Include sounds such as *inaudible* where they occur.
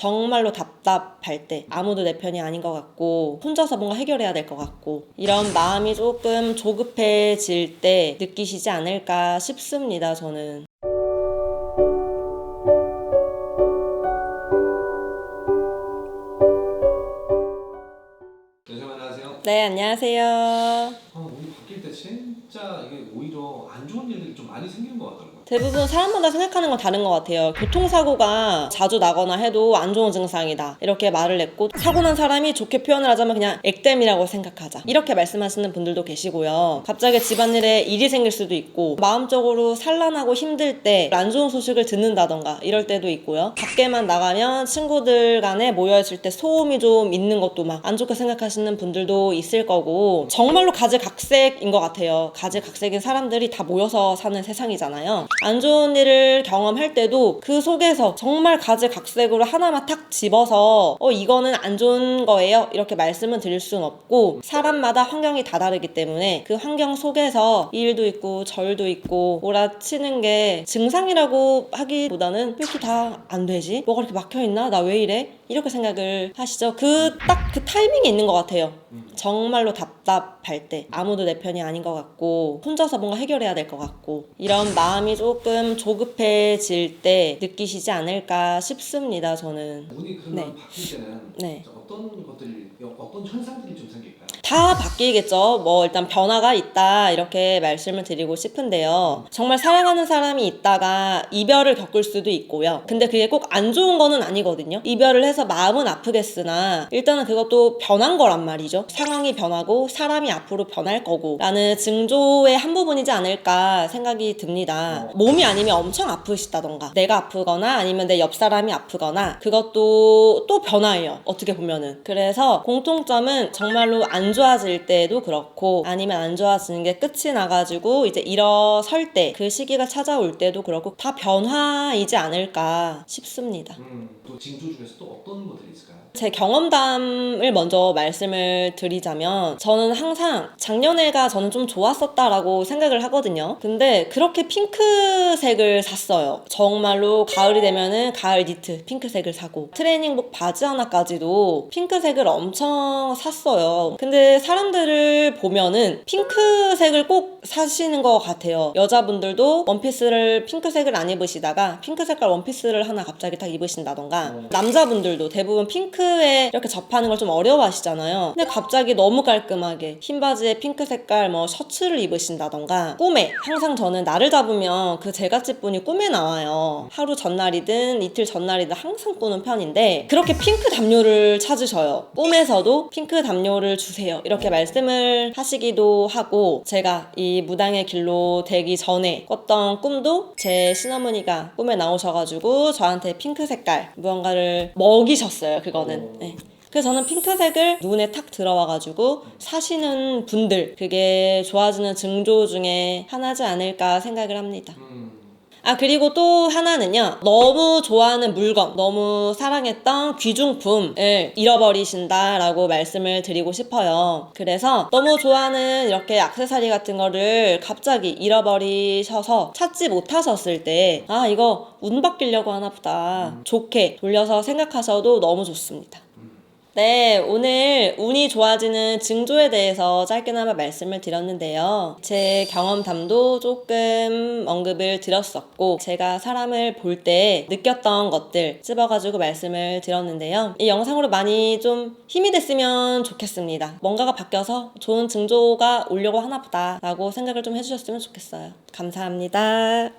정말로 답답할 때 아무도 내 편이 아닌 것 같고 혼자서 뭔가 해결해야 될 것 같고 이런 마음이 조금 조급해질 때 느끼시지 않을까 싶습니다 저는. 네 안녕하세요 때 진짜 이게 오히려 안 좋은 일들이 좀 많이 생기는 것 같더라고요. 대부분 사람마다 생각하는 건 다른 것 같아요. 교통사고가 자주 나거나 해도 안 좋은 증상이다. 이렇게 말을 했고, 사고 난 사람이 좋게 표현을 하자면 그냥 액땜이라고 생각하자. 이렇게 말씀하시는 분들도 계시고요. 갑자기 집안일에 일이 생길 수도 있고, 마음적으로 산란하고 힘들 때 안 좋은 소식을 듣는다던가 이럴 때도 있고요. 밖에만 나가면 친구들 간에 모여있을 때 소음이 좀 있는 것도 막 안 좋게 생각하시는 분들도 있을 거고, 정말로 가지각색인 것 같아요. 가지각색인 사람들이 다 모여서 사는 세상이잖아요. 안 좋은 일을 경험할 때도 그 속에서 정말 가지각색으로 하나만 탁 집어서 어 이거는 안 좋은 거예요 이렇게 말씀은 드릴 수는 없고 사람마다 환경이 다 다르기 때문에 그 환경 속에서 일도 있고 절도 있고 몰아치는 게 증상이라고 하기보다는 왜 이렇게 다 안 되지? 뭐가 이렇게 막혀 있나? 나 왜 이래? 이렇게 생각을 하시죠. 그 딱 그 타이밍이 있는 것 같아요. 정말로 답답할 때 아무도 내 편이 아닌 것 같고 혼자서 뭔가 해결해야 될 것 같고 이런 *laughs* 마음이 조금 조급해질 때 느끼시지 않을까 싶습니다 저는 운이 그러면 네. 바뀔 때는 네. 어떤 것들이 어떤 현상들이 좀 생길까요? 다 바뀌겠죠. 뭐 일단 변화가 있다 이렇게 말씀을 드리고 싶은데요. 정말 사랑하는 사람이 있다가 이별을 겪을 수도 있고요. 근데 그게 꼭 안 좋은 거는 아니거든요. 이별을 해서 마음은 아프겠으나 일단은 그것도 변한 거란 말이죠. 상황이 변하고 사람이 앞으로 변할 거고 라는 징조의 한 부분이지 않을까 생각이 듭니다. 몸이 아니면 엄청 아프시다던가 내가 아프거나 아니면 내 옆 사람이 아프거나 그것도 또 변화예요. 어떻게 보면은. 그래서 공통점은 정말로 안 좋 아질 때도 그렇고 아니면 안 좋아지는 게 끝이 나가지고 이제 일어설 때 그 시기가 찾아올 때도 그렇고 다 변화이지 않을까 싶습니다. 음, 또 징조 중에서 또 어떤 것들이 있을까요? 제 경험담을 먼저 말씀을 드리자면 저는 항상 작년에가 저는 좀 좋았었다라고 생각을 하거든요. 근데 그렇게 핑크색을 샀어요. 정말로 가을이 되면은 가을 니트 핑크색을 사고 트레이닝복 바지 하나까지도 핑크색을 엄청 샀어요. 근데 사람들을 보면은 핑크색을 꼭 사시는 것 같아요. 여자분들도 원피스를 핑크색을 안 입으시다가 핑크 색깔 원피스를 하나 갑자기 딱 입으신다던가 남자분들도 대부분 핑크에 이렇게 접하는 걸 좀 어려워하시잖아요. 근데 갑자기 너무 깔끔하게 흰 바지에 핑크 색깔 뭐 셔츠를 입으신다던가 꿈에 항상 저는 날을 잡으면 그 제갓집 분이 꿈에 나와요. 하루 전날이든 이틀 전날이든 항상 꾸는 편인데 그렇게 핑크 담요를 찾으셔요. 꿈에서도 핑크 담요를 주세요. 이렇게 말씀을 하시기도 하고 제가 이 무당의 길로 되기 전에 꿨던 꿈도 제 시어머니가 꿈에 나오셔가지고 저한테 핑크 색깔 무언가를 먹이셨어요. 그거는. 네. 그래서 저는 핑크색을 눈에 탁 들어와가지고 사시는 분들 그게 좋아지는 증조 중에 하나지 않을까 생각을 합니다. 음, 아 그리고 또 하나는요. 너무 좋아하는 물건 너무 사랑했던 귀중품을 잃어버리신다라고 말씀을 드리고 싶어요. 그래서 너무 좋아하는 이렇게 액세서리 같은 거를 갑자기 잃어버리셔서 찾지 못하셨을 때 아 이거 운 바뀌려고 하나 보다. 좋게 돌려서 생각하셔도 너무 좋습니다 네, 오늘 운이 좋아지는 징조에 대해서 짧게나마 말씀을 드렸는데요. 제 경험담도 조금 언급을 드렸었고, 제가 사람을 볼 때 느꼈던 것들 찝어가지고 말씀을 드렸는데요. 이 영상으로 많이 좀 힘이 됐으면 좋겠습니다. 뭔가가 바뀌어서 좋은 징조가 오려고 하나 보다 라고 생각을 좀 해주셨으면 좋겠어요. 감사합니다.